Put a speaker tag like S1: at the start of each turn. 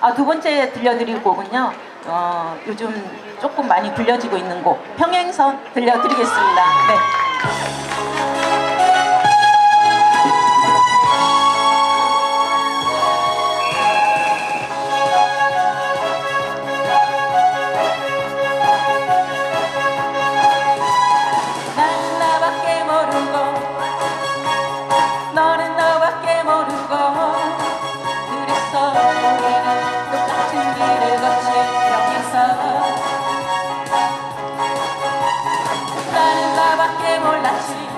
S1: 아, 두 번째 들려드릴 곡은요. 어, 요즘 조금 많이 들려지고 있는 곡 평행선 들려드리겠습니다. 네. 나밖에 몰랐지